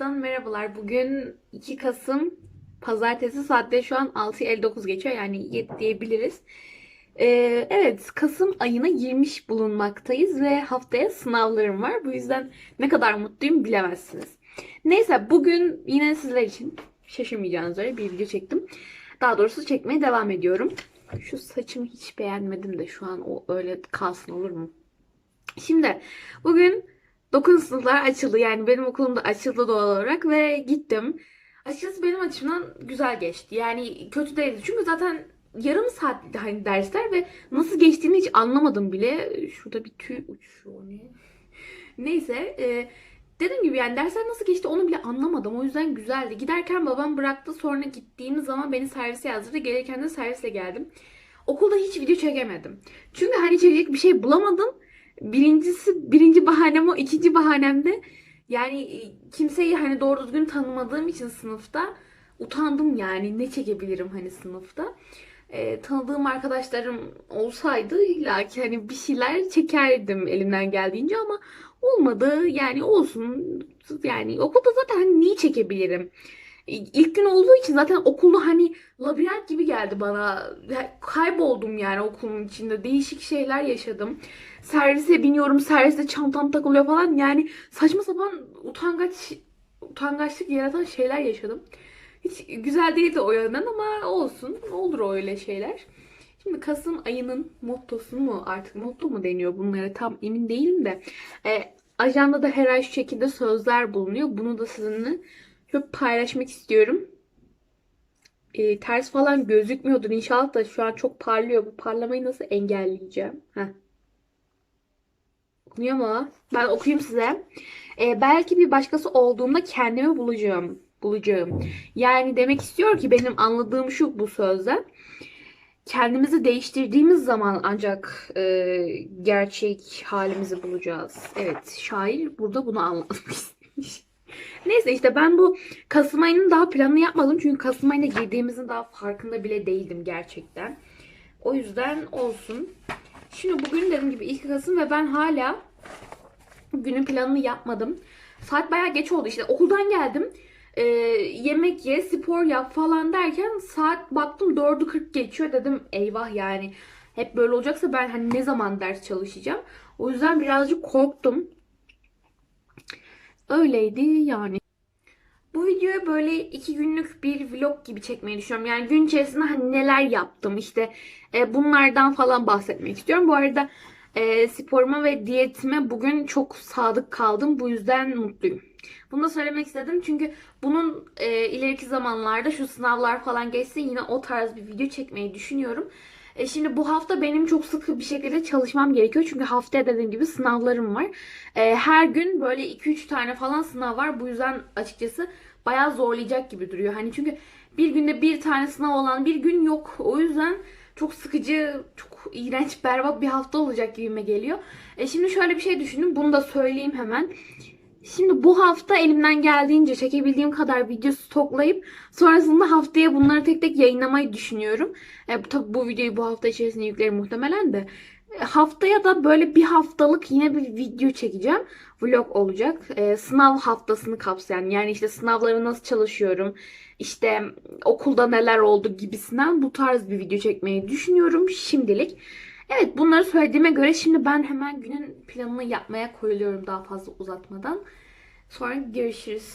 Videodan merhabalar. Bugün 2 Kasım Pazartesi saatte şu an 6.59 geçiyor. Yani 7 diyebiliriz. Ee, evet Kasım ayına girmiş bulunmaktayız ve haftaya sınavlarım var. Bu yüzden ne kadar mutluyum bilemezsiniz. Neyse bugün yine sizler için şaşırmayacağınız üzere bir video çektim. Daha doğrusu çekmeye devam ediyorum. Şu saçımı hiç beğenmedim de şu an o öyle kalsın olur mu? Şimdi bugün 9 sınıflar açıldı. Yani benim okulum da açıldı doğal olarak ve gittim. Açıkçası benim açımdan güzel geçti. Yani kötü değildi. Çünkü zaten yarım saatte hani dersler ve nasıl geçtiğini hiç anlamadım bile. Şurada bir tüy uçuyor. Ne? Neyse. E, dediğim gibi yani dersler nasıl geçti onu bile anlamadım. O yüzden güzeldi. Giderken babam bıraktı. Sonra gittiğimiz zaman beni servise yazdırdı. Gelirken de servisle geldim. Okulda hiç video çekemedim. Çünkü hani çekecek bir şey bulamadım. Birincisi birinci bahanem o. ikinci bahanem de yani e, kimseyi hani doğru düzgün tanımadığım için sınıfta utandım yani ne çekebilirim hani sınıfta. E, tanıdığım arkadaşlarım olsaydı illa ki hani bir şeyler çekerdim elimden geldiğince ama olmadı yani olsun yani okulda zaten hani neyi çekebilirim? İlk gün olduğu için zaten okulda hani labirent gibi geldi bana. Kayboldum yani okulun içinde. Değişik şeyler yaşadım. Servise biniyorum, serviste çantam takılıyor falan. Yani saçma sapan utangaç utangaçlık yaratan şeyler yaşadım. Hiç güzel değildi o yönden ama olsun. Olur öyle şeyler. Şimdi Kasım ayının mottosu mu artık motto mu deniyor bunlara tam emin değilim de. E, ajanda da her ay şu şekilde sözler bulunuyor. Bunu da sizinle şöyle paylaşmak istiyorum. E, ters falan gözükmüyordur inşallah da şu an çok parlıyor. Bu parlamayı nasıl engelleyeceğim? Heh. Okunuyor mu? Ben okuyayım size. E, belki bir başkası olduğumda kendimi bulacağım. Bulacağım. Yani demek istiyor ki benim anladığım şu bu sözde. Kendimizi değiştirdiğimiz zaman ancak e, gerçek halimizi bulacağız. Evet, şair burada bunu anlatmak istemiş. Neyse işte ben bu Kasım ayının daha planını yapmadım. Çünkü Kasım ayına girdiğimizin daha farkında bile değildim gerçekten. O yüzden olsun. Şimdi bugün dediğim gibi ilk Kasım ve ben hala günün planını yapmadım. Saat bayağı geç oldu işte okuldan geldim. Ee, yemek ye, spor yap falan derken saat baktım 4'ü 40 geçiyor dedim eyvah yani hep böyle olacaksa ben hani ne zaman ders çalışacağım. O yüzden birazcık korktum. Öyleydi yani. Bu videoyu böyle iki günlük bir vlog gibi çekmeyi düşünüyorum. Yani gün içerisinde hani neler yaptım işte e, bunlardan falan bahsetmek istiyorum. Bu arada e, sporuma ve diyetime bugün çok sadık kaldım. Bu yüzden mutluyum. Bunu da söylemek istedim çünkü bunun e, ileriki zamanlarda şu sınavlar falan geçsin yine o tarz bir video çekmeyi düşünüyorum. E şimdi bu hafta benim çok sıkı bir şekilde çalışmam gerekiyor. Çünkü haftaya dediğim gibi sınavlarım var. E, her gün böyle 2-3 tane falan sınav var. Bu yüzden açıkçası bayağı zorlayacak gibi duruyor. Hani çünkü bir günde bir tane sınav olan bir gün yok. O yüzden çok sıkıcı, çok iğrenç, berbat bir hafta olacak gibime geliyor. E şimdi şöyle bir şey düşündüm. Bunu da söyleyeyim hemen. Şimdi bu hafta elimden geldiğince çekebildiğim kadar video stoklayıp sonrasında haftaya bunları tek tek yayınlamayı düşünüyorum. E, tabii bu videoyu bu hafta içerisinde yüklerim muhtemelen de. E, haftaya da böyle bir haftalık yine bir video çekeceğim. Vlog olacak. E, sınav haftasını kapsayan yani işte sınavları nasıl çalışıyorum, işte okulda neler oldu gibisinden bu tarz bir video çekmeyi düşünüyorum şimdilik. Evet bunları söylediğime göre şimdi ben hemen günün planını yapmaya koyuluyorum daha fazla uzatmadan. Sonra görüşürüz.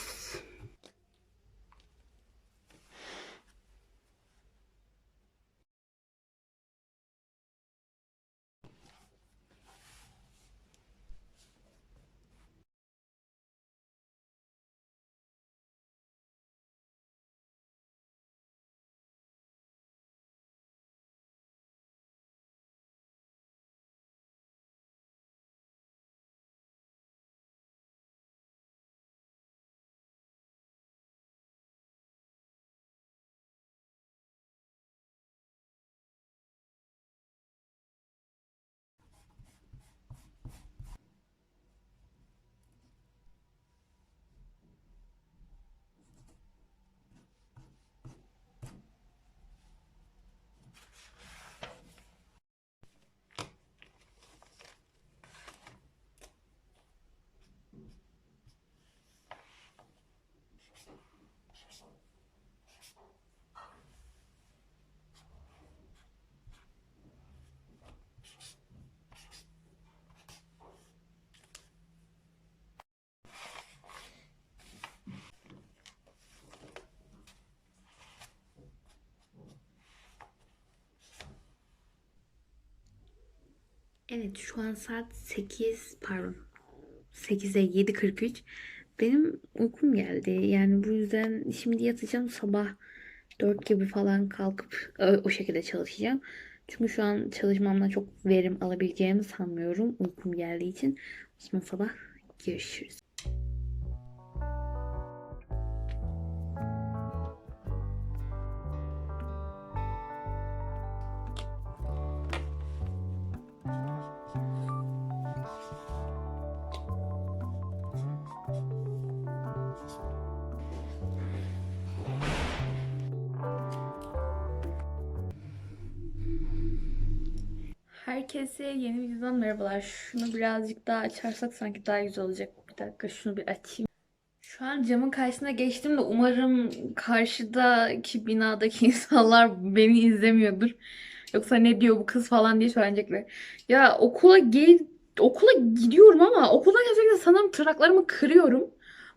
Evet şu an saat 8 pardon 8'e 7.43. Benim uykum geldi. Yani bu yüzden şimdi yatacağım sabah 4 gibi falan kalkıp o şekilde çalışacağım. Çünkü şu an çalışmamdan çok verim alabileceğimi sanmıyorum uykum geldiği için. O zaman sabah görüşürüz. Herkese yeni videodan merhabalar. Şunu birazcık daha açarsak sanki daha güzel olacak. Bir dakika şunu bir açayım. Şu an camın karşısına geçtim de umarım karşıdaki binadaki insanlar beni izlemiyordur. Yoksa ne diyor bu kız falan diye söyleyecekler. Ya okula gel okula gidiyorum ama okulda gerçekten sanırım tırnaklarımı kırıyorum.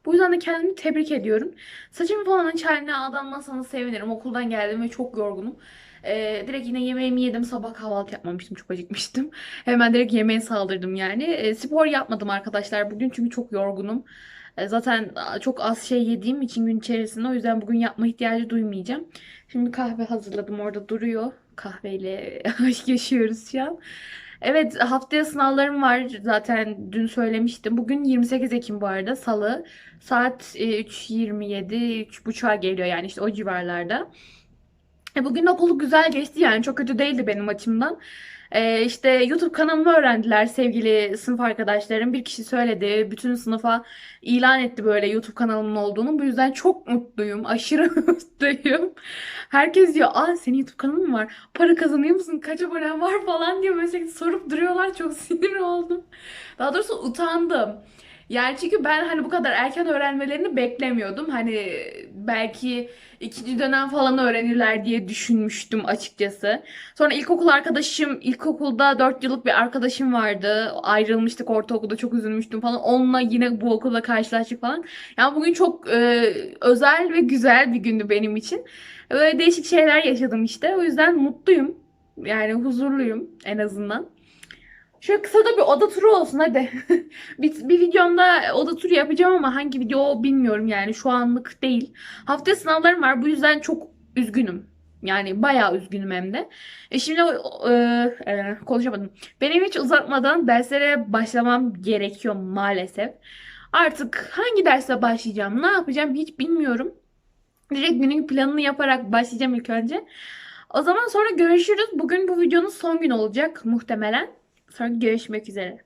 Bu yüzden de kendimi tebrik ediyorum. Saçımı falan hiç haline aldanmazsanız sevinirim. Okuldan geldim ve çok yorgunum. Ee, direkt yine yemeğimi yedim. Sabah kahvaltı yapmamıştım. Çok acıkmıştım. Hemen direkt yemeğe saldırdım yani. Ee, spor yapmadım arkadaşlar bugün çünkü çok yorgunum. Ee, zaten çok az şey yediğim için gün içerisinde o yüzden bugün yapma ihtiyacı duymayacağım. Şimdi kahve hazırladım orada duruyor. Kahveyle aşk yaşıyoruz şu an. Evet haftaya sınavlarım var. Zaten dün söylemiştim. Bugün 28 Ekim bu arada Salı. Saat e, 3.27, 3.30'a geliyor yani işte o civarlarda. E, Bugün okulu güzel geçti yani çok kötü değildi benim açımdan. E, işte YouTube kanalımı öğrendiler sevgili sınıf arkadaşlarım. Bir kişi söyledi. Bütün sınıfa ilan etti böyle YouTube kanalımın olduğunu. Bu yüzden çok mutluyum. Aşırı mutluyum. Herkes diyor aa senin YouTube kanalın mı var? Para kazanıyor musun? Kaç abonen var falan diye böyle sorup duruyorlar. Çok sinir oldum. Daha doğrusu utandım. Yani çünkü ben hani bu kadar erken öğrenmelerini beklemiyordum. Hani belki ikinci dönem falan öğrenirler diye düşünmüştüm açıkçası. Sonra ilkokul arkadaşım, ilkokulda 4 yıllık bir arkadaşım vardı. Ayrılmıştık ortaokulda çok üzülmüştüm falan. Onunla yine bu okulda karşılaştık falan. Yani bugün çok e, özel ve güzel bir gündü benim için. Böyle değişik şeyler yaşadım işte. O yüzden mutluyum. Yani huzurluyum en azından. Şöyle kısa da bir oda turu olsun hadi. bir, bir videomda oda turu yapacağım ama hangi video bilmiyorum yani şu anlık değil. Haftaya sınavlarım var bu yüzden çok üzgünüm. Yani bayağı üzgünüm hem de. E şimdi e, e, konuşamadım. Benim hiç uzatmadan derslere başlamam gerekiyor maalesef. Artık hangi derse başlayacağım, ne yapacağım hiç bilmiyorum. Direkt günün planını yaparak başlayacağım ilk önce. O zaman sonra görüşürüz. Bugün bu videonun son gün olacak muhtemelen. Sonra görüşmek üzere.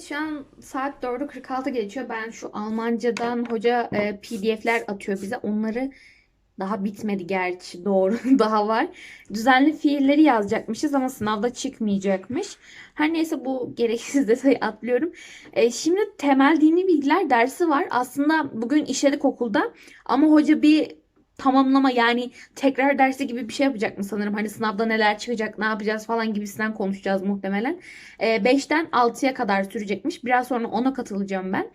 Evet şu an saat 4'ü 46 geçiyor. Ben şu Almancadan hoca e, PDF'ler atıyor bize. Onları daha bitmedi gerçi doğru daha var. Düzenli fiilleri yazacakmışız ama sınavda çıkmayacakmış. Her neyse bu gereksiz detayı atlıyorum. E, şimdi temel dini bilgiler dersi var. Aslında bugün işledik okulda ama hoca bir tamamlama yani tekrar dersi gibi bir şey yapacak mı sanırım. Hani sınavda neler çıkacak, ne yapacağız falan gibisinden konuşacağız muhtemelen. E, 5'ten 6'ya kadar sürecekmiş. Biraz sonra ona katılacağım ben.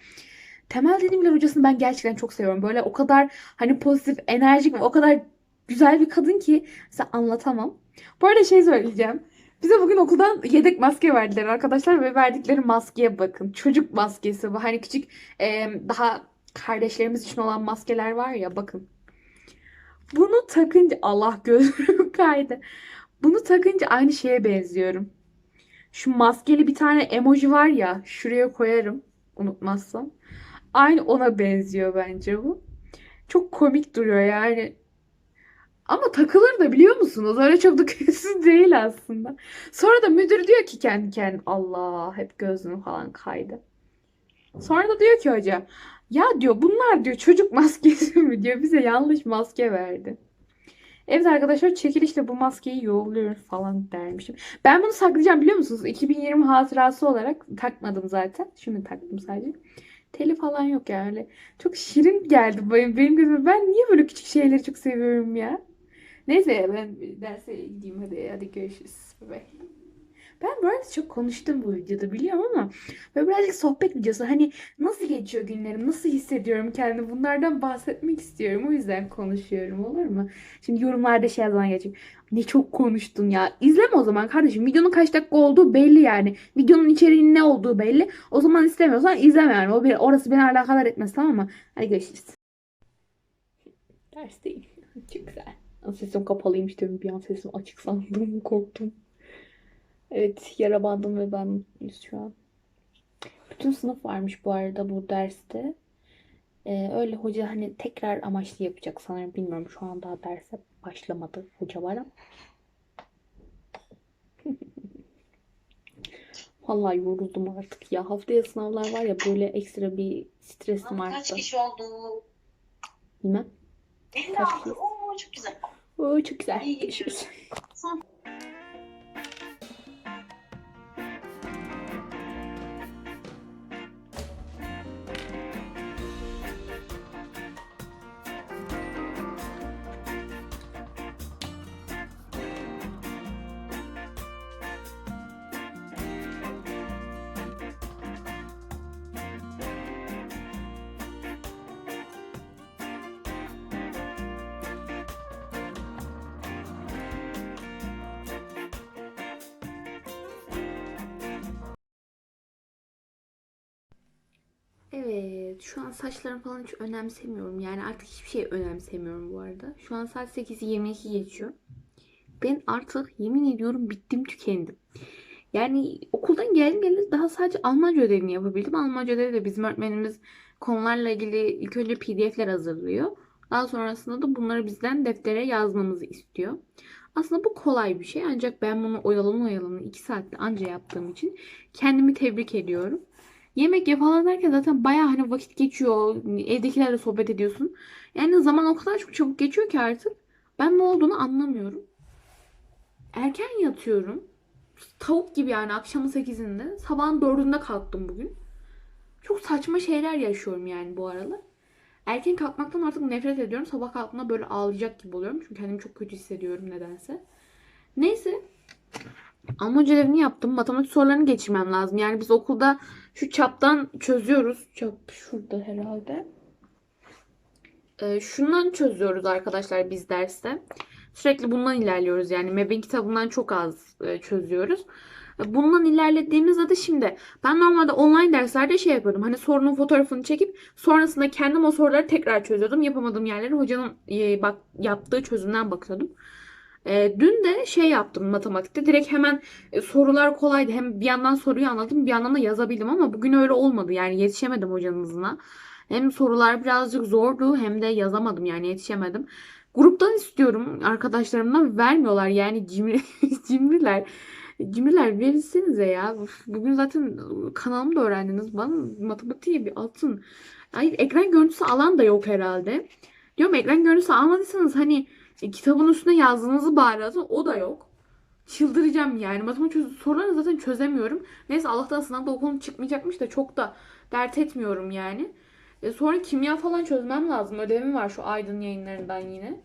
Temel Dedim Bilir hocasını ben gerçekten çok seviyorum. Böyle o kadar hani pozitif, enerjik ve o kadar güzel bir kadın ki size anlatamam. Bu arada şey söyleyeceğim. Bize bugün okuldan yedek maske verdiler arkadaşlar ve verdikleri maskeye bakın. Çocuk maskesi bu. Hani küçük e, daha kardeşlerimiz için olan maskeler var ya bakın. Bunu takınca Allah gözüm kaydı. Bunu takınca aynı şeye benziyorum. Şu maskeli bir tane emoji var ya şuraya koyarım unutmazsam. Aynı ona benziyor bence bu. Çok komik duruyor yani. Ama takılır da biliyor musunuz? Öyle çok da değil aslında. Sonra da müdür diyor ki kendi kendine Allah hep gözüm falan kaydı. Sonra da diyor ki hoca ya diyor bunlar diyor çocuk maskesi mi diyor bize yanlış maske verdi. Evet arkadaşlar çekilişle bu maskeyi yolluyoruz falan dermişim. Ben bunu saklayacağım biliyor musunuz? 2020 hatırası olarak takmadım zaten. Şimdi taktım sadece. Teli falan yok yani. Öyle Çok şirin geldi benim, benim gözüme. Ben niye böyle küçük şeyleri çok seviyorum ya? Neyse ben derse gideyim hadi. Hadi görüşürüz. Bye. Ben bu arada çok konuştum bu videoda biliyorum ama böyle birazcık sohbet videosu. Hani nasıl geçiyor günlerim, nasıl hissediyorum kendimi bunlardan bahsetmek istiyorum. O yüzden konuşuyorum olur mu? Şimdi yorumlarda şey yazan geçeyim. Ne çok konuştun ya. İzleme o zaman kardeşim. Videonun kaç dakika olduğu belli yani. Videonun içeriğinin ne olduğu belli. O zaman istemiyorsan izleme yani. O bir, orası beni alakadar etmez tamam mı? Hadi görüşürüz. Ders değil. Çok güzel. Sesim kapalıymış tabii bir an sesim açık sandım. Korktum. Evet yara bandım ve ben mutluyuz şu an. Bütün sınıf varmış bu arada bu derste. Ee, öyle hoca hani tekrar amaçlı yapacak sanırım. Bilmiyorum şu an daha derse başlamadı hoca var ama. Vallahi yoruldum artık ya. Haftaya sınavlar var ya böyle ekstra bir stresim Kaç arttı. kişi oldu? Bilmem. 56. Oo çok güzel. Oo, çok güzel. İyi Görüşürüz. Evet, şu an saçlarım falan hiç önemsemiyorum. Yani artık hiçbir şey önemsemiyorum bu arada. Şu an saat 8.22 geçiyor. Ben artık yemin ediyorum bittim tükendim. Yani okuldan geldim geleli daha sadece Almanca ödevini yapabildim. Almanca ödevi de bizim öğretmenimiz konularla ilgili ilk önce PDF'ler hazırlıyor. Daha sonrasında da bunları bizden deftere yazmamızı istiyor. Aslında bu kolay bir şey ancak ben bunu oyalana oyalana 2 saatte anca yaptığım için kendimi tebrik ediyorum. Yemek ye falan derken zaten bayağı hani vakit geçiyor. Evdekilerle sohbet ediyorsun. Yani zaman o kadar çok çabuk geçiyor ki artık. Ben ne olduğunu anlamıyorum. Erken yatıyorum. Tavuk gibi yani akşamın 8'inde. Sabahın 4'ünde kalktım bugün. Çok saçma şeyler yaşıyorum yani bu aralar. Erken kalkmaktan artık nefret ediyorum. Sabah kalktığımda böyle ağlayacak gibi oluyorum. Çünkü kendimi çok kötü hissediyorum nedense. Neyse. Almanca ödevini yaptım. Matematik sorularını geçirmem lazım. Yani biz okulda şu çaptan çözüyoruz. Çap şurada herhalde. Ee, şundan çözüyoruz arkadaşlar biz derste. Sürekli bundan ilerliyoruz. Yani MEB'in kitabından çok az e, çözüyoruz. E, Bundan ilerlediğimizde de şimdi ben normalde online derslerde şey yapıyordum. Hani sorunun fotoğrafını çekip sonrasında kendim o soruları tekrar çözüyordum. Yapamadığım yerleri hocanın e, bak yaptığı çözümden bakıyordum. E, dün de şey yaptım matematikte. Direkt hemen e, sorular kolaydı. Hem bir yandan soruyu anladım bir yandan da yazabildim ama bugün öyle olmadı. Yani yetişemedim hocanın hızına. Hem sorular birazcık zordu hem de yazamadım yani yetişemedim. Gruptan istiyorum arkadaşlarımdan vermiyorlar yani cimri, cimriler. Cimriler verirsenize ya. Bugün zaten kanalımda öğrendiniz. Bana matematiği bir atın. Hayır ekran görüntüsü alan da yok herhalde. Diyorum ekran görüntüsü almadıysanız hani e, kitabın üstüne yazdığınızı bari atın. O da yok. Çıldıracağım yani. Matematik sorularını zaten çözemiyorum. Neyse Allah'tan sınavda o konu çıkmayacakmış da çok da dert etmiyorum yani. E, sonra kimya falan çözmem lazım. Ödevim var şu Aydın yayınlarından yine.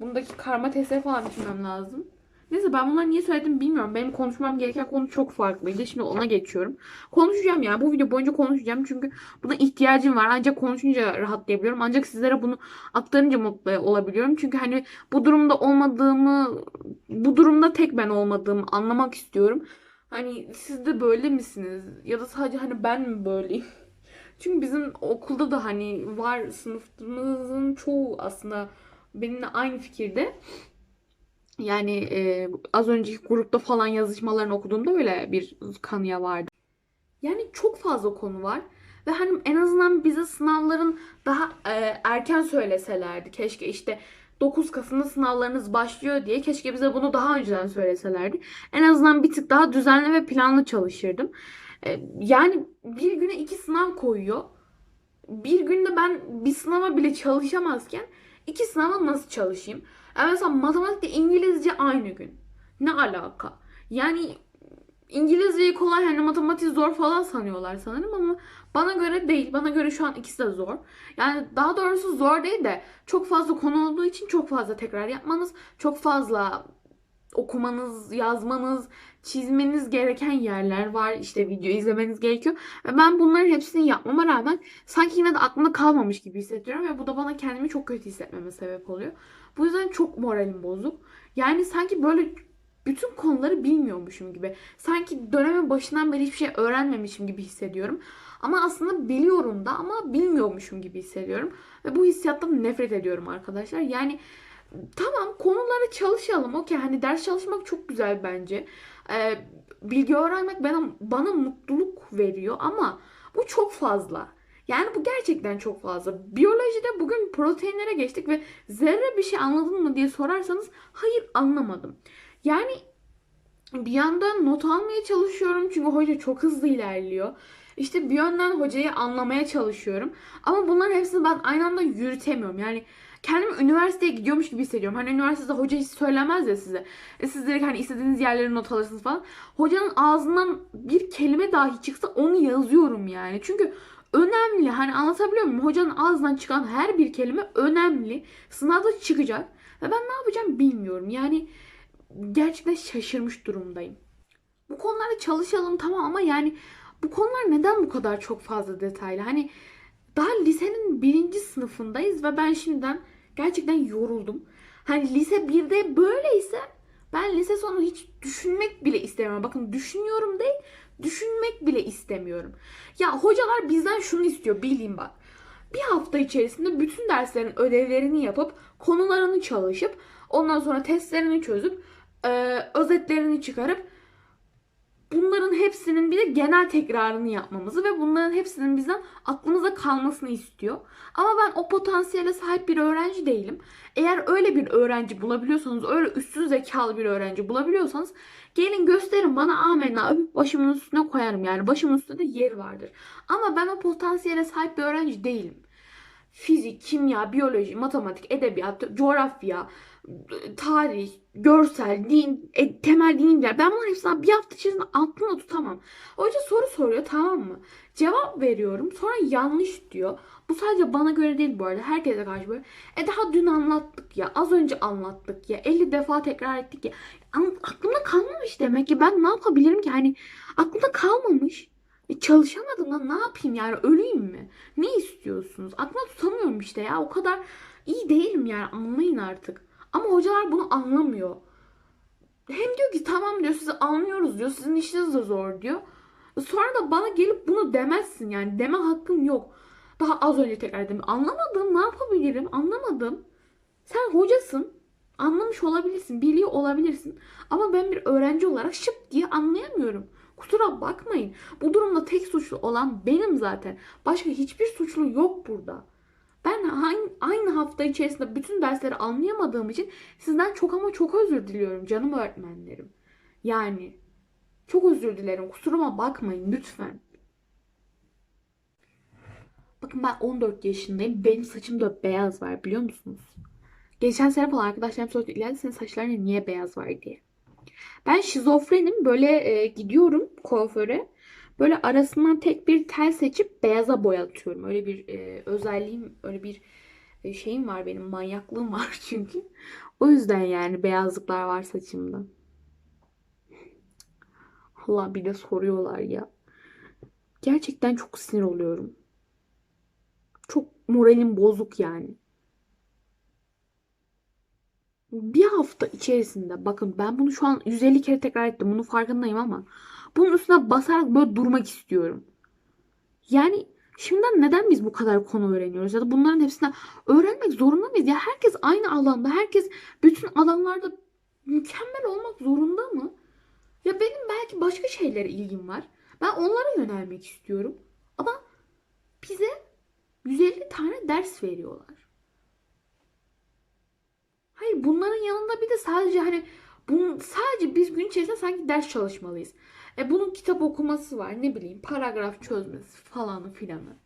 Bundaki karma testleri falan bitirmem lazım. Neyse ben bunları niye söyledim bilmiyorum. Benim konuşmam gereken konu çok farklıydı. Şimdi ona geçiyorum. Konuşacağım yani. Bu video boyunca konuşacağım. Çünkü buna ihtiyacım var. Ancak konuşunca rahatlayabiliyorum. Ancak sizlere bunu aktarınca mutlu olabiliyorum. Çünkü hani bu durumda olmadığımı, bu durumda tek ben olmadığımı anlamak istiyorum. Hani siz de böyle misiniz? Ya da sadece hani ben mi böyleyim? Çünkü bizim okulda da hani var sınıfımızın çoğu aslında benimle aynı fikirde. Yani e, az önceki grupta falan yazışmalarını okuduğumda öyle bir kanıya vardı. Yani çok fazla konu var. Ve hani en azından bize sınavların daha e, erken söyleselerdi. Keşke işte 9 Kasım'da sınavlarınız başlıyor diye. Keşke bize bunu daha önceden söyleselerdi. En azından bir tık daha düzenli ve planlı çalışırdım. E, yani bir güne iki sınav koyuyor. Bir günde ben bir sınava bile çalışamazken iki sınava nasıl çalışayım? Yani mesela matematikle İngilizce aynı gün. Ne alaka? Yani İngilizceyi kolay hani matematik zor falan sanıyorlar sanırım ama bana göre değil. Bana göre şu an ikisi de zor. Yani daha doğrusu zor değil de çok fazla konu olduğu için çok fazla tekrar yapmanız, çok fazla okumanız, yazmanız, çizmeniz gereken yerler var. İşte video izlemeniz gerekiyor. Ve ben bunların hepsini yapmama rağmen sanki yine de aklımda kalmamış gibi hissediyorum ve bu da bana kendimi çok kötü hissetmeme sebep oluyor. Bu yüzden çok moralim bozuk. Yani sanki böyle bütün konuları bilmiyormuşum gibi. Sanki dönemin başından beri hiçbir şey öğrenmemişim gibi hissediyorum. Ama aslında biliyorum da ama bilmiyormuşum gibi hissediyorum. Ve bu hissiyattan nefret ediyorum arkadaşlar. Yani tamam konuları çalışalım. Okey hani ders çalışmak çok güzel bence. Ee, bilgi öğrenmek bana, bana mutluluk veriyor ama bu çok fazla. Yani bu gerçekten çok fazla. Biyolojide bugün proteinlere geçtik ve zerre bir şey anladın mı diye sorarsanız hayır anlamadım. Yani bir yandan not almaya çalışıyorum çünkü hoca çok hızlı ilerliyor. İşte bir yönden hocayı anlamaya çalışıyorum. Ama bunların hepsini ben aynı anda yürütemiyorum. Yani kendimi üniversiteye gidiyormuş gibi hissediyorum. Hani üniversitede hoca hiç söylemez ya size. E siz direkt hani istediğiniz yerleri not alırsınız falan. Hocanın ağzından bir kelime dahi çıksa onu yazıyorum yani. Çünkü önemli. Hani anlatabiliyor muyum? Hocanın ağzından çıkan her bir kelime önemli. Sınavda çıkacak. Ve ben ne yapacağım bilmiyorum. Yani gerçekten şaşırmış durumdayım. Bu konularda çalışalım tamam ama yani bu konular neden bu kadar çok fazla detaylı? Hani daha lisenin birinci sınıfındayız ve ben şimdiden gerçekten yoruldum. Hani lise 1'de böyleyse ben lise sonu hiç düşünmek bile istemiyorum. Bakın düşünüyorum değil, düşünmek bile istemiyorum. Ya hocalar bizden şunu istiyor bileyim bak. Bir hafta içerisinde bütün derslerin ödevlerini yapıp konularını çalışıp ondan sonra testlerini çözüp e, özetlerini çıkarıp bunların hepsinin bir de genel tekrarını yapmamızı ve bunların hepsinin bizden aklımıza kalmasını istiyor. Ama ben o potansiyele sahip bir öğrenci değilim. Eğer öyle bir öğrenci bulabiliyorsanız, öyle üstün zekalı bir öğrenci bulabiliyorsanız gelin gösterin bana amenna başımın üstüne koyarım. Yani başımın üstünde de yer vardır. Ama ben o potansiyele sahip bir öğrenci değilim. Fizik, kimya, biyoloji, matematik, edebiyat, coğrafya, tarih, görsel, din, e, temel din bilgiler. Ben bunların hepsini bir hafta içerisinde aklımda tutamam. Hoca soru soruyor tamam mı? Cevap veriyorum. Sonra yanlış diyor. Bu sadece bana göre değil bu arada. Herkese karşı böyle. E daha dün anlattık ya. Az önce anlattık ya. 50 defa tekrar ettik ya. Aklımda kalmamış demek ki. Ben ne yapabilirim ki? Hani aklımda kalmamış. E çalışamadım da ne yapayım yani öleyim mi? Ne istiyorsunuz? Aklımda tutamıyorum işte ya. O kadar iyi değilim yani anlayın artık. Ama hocalar bunu anlamıyor. Hem diyor ki tamam diyor sizi anlıyoruz diyor. Sizin işiniz de zor diyor. Sonra da bana gelip bunu demezsin yani. Deme hakkın yok. Daha az önce tekrar dedim. Anlamadım ne yapabilirim anlamadım. Sen hocasın. Anlamış olabilirsin. Biliyor olabilirsin. Ama ben bir öğrenci olarak şıp diye anlayamıyorum. Kusura bakmayın. Bu durumda tek suçlu olan benim zaten. Başka hiçbir suçlu yok burada. Ben aynı, hafta içerisinde bütün dersleri anlayamadığım için sizden çok ama çok özür diliyorum canım öğretmenlerim. Yani çok özür dilerim. Kusuruma bakmayın lütfen. Bakın ben 14 yaşındayım. Benim saçımda beyaz var biliyor musunuz? Geçen sene falan arkadaşlarım sordu İlayda senin saçların niye beyaz var diye. Ben şizofrenim. Böyle e, gidiyorum kuaföre. Böyle arasından tek bir tel seçip beyaza boyatıyorum. Öyle bir e, özelliğim, öyle bir e, şeyim var benim. Manyaklığım var çünkü. O yüzden yani beyazlıklar var saçımda. Allah bir de soruyorlar ya. Gerçekten çok sinir oluyorum. Çok moralim bozuk yani. Bir hafta içerisinde bakın ben bunu şu an 150 kere tekrar ettim. Bunun farkındayım ama bunun üstüne basarak böyle durmak istiyorum. Yani şimdiden neden biz bu kadar konu öğreniyoruz ya da bunların hepsini öğrenmek zorunda mıyız? Ya herkes aynı alanda, herkes bütün alanlarda mükemmel olmak zorunda mı? Ya benim belki başka şeylere ilgim var. Ben onlara yönelmek istiyorum. Ama bize 150 tane ders veriyorlar. Hayır bunların yanında bir de sadece hani bunun sadece biz gün içerisinde sanki ders çalışmalıyız. E bunun kitap okuması var ne bileyim paragraf çözmesi falanı filanı.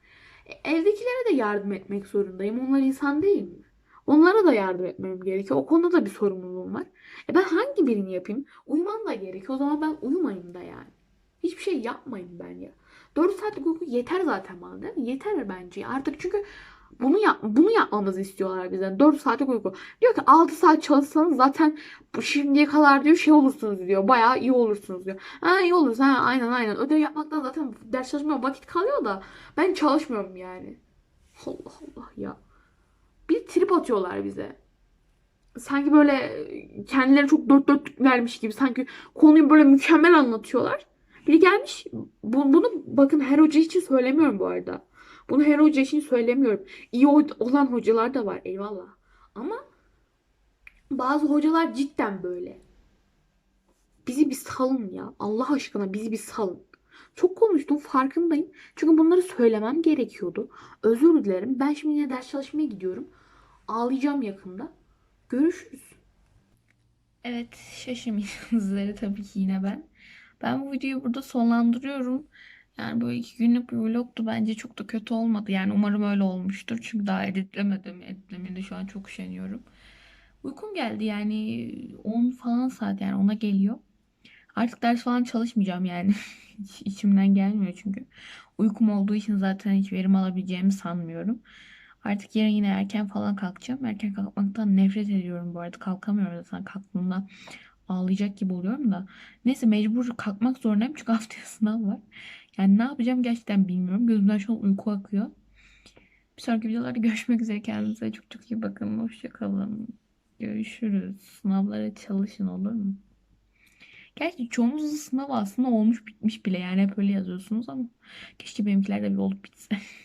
E, evdekilere de yardım etmek zorundayım. Onlar insan değil mi? Onlara da yardım etmem gerekiyor. O konuda da bir sorumluluğum var. E ben hangi birini yapayım? Uyumam da gerekiyor. O zaman ben uyumayayım da yani. Hiçbir şey yapmayayım ben ya. 4 saatlik uyku yeter zaten bana değil mi? Yeter bence. Artık çünkü bunu yap bunu yapmamızı istiyorlar bizden. 4 saatlik uyku. Diyor ki 6 saat çalışsanız zaten şimdiye kadar diyor şey olursunuz diyor. Bayağı iyi olursunuz diyor. Ha iyi oluruz ha aynen aynen. Ödev yapmaktan zaten ders çalışmaya vakit kalıyor da ben çalışmıyorum yani. Allah Allah ya. Bir trip atıyorlar bize. Sanki böyle kendileri çok dört dörtlük vermiş gibi. Sanki konuyu böyle mükemmel anlatıyorlar. Biri gelmiş. Bu, bunu bakın her hoca için söylemiyorum bu arada. Bunu her hoca için söylemiyorum. İyi olan hocalar da var eyvallah. Ama bazı hocalar cidden böyle. Bizi bir salın ya. Allah aşkına bizi bir salın. Çok konuştum farkındayım. Çünkü bunları söylemem gerekiyordu. Özür dilerim. Ben şimdi yine ders çalışmaya gidiyorum. Ağlayacağım yakında. Görüşürüz. Evet, şaşırmayacağınız üzere tabii ki yine ben. Ben bu videoyu burada sonlandırıyorum. Yani böyle iki günlük bir vlogtu. Bence çok da kötü olmadı. Yani umarım öyle olmuştur. Çünkü daha editlemedim. Editlemeye de şu an çok üşeniyorum. Uykum geldi yani 10 falan saat yani ona geliyor. Artık ders falan çalışmayacağım yani. İçimden gelmiyor çünkü. Uykum olduğu için zaten hiç verim alabileceğimi sanmıyorum. Artık yarın yine erken falan kalkacağım. Erken kalkmaktan nefret ediyorum bu arada. Kalkamıyorum zaten kalktığımda ağlayacak gibi oluyorum da. Neyse mecbur kalkmak zorundayım çünkü haftaya sınav var. Yani ne yapacağım gerçekten bilmiyorum. Gözümden şu an uyku akıyor. Bir sonraki videolarda görüşmek üzere. Kendinize çok çok iyi bakın. Hoşçakalın. Görüşürüz. Sınavlara çalışın olur mu? Gerçi çoğunuzun sınavı aslında olmuş bitmiş bile. Yani hep öyle yazıyorsunuz ama keşke benimkiler de bir olup bitse.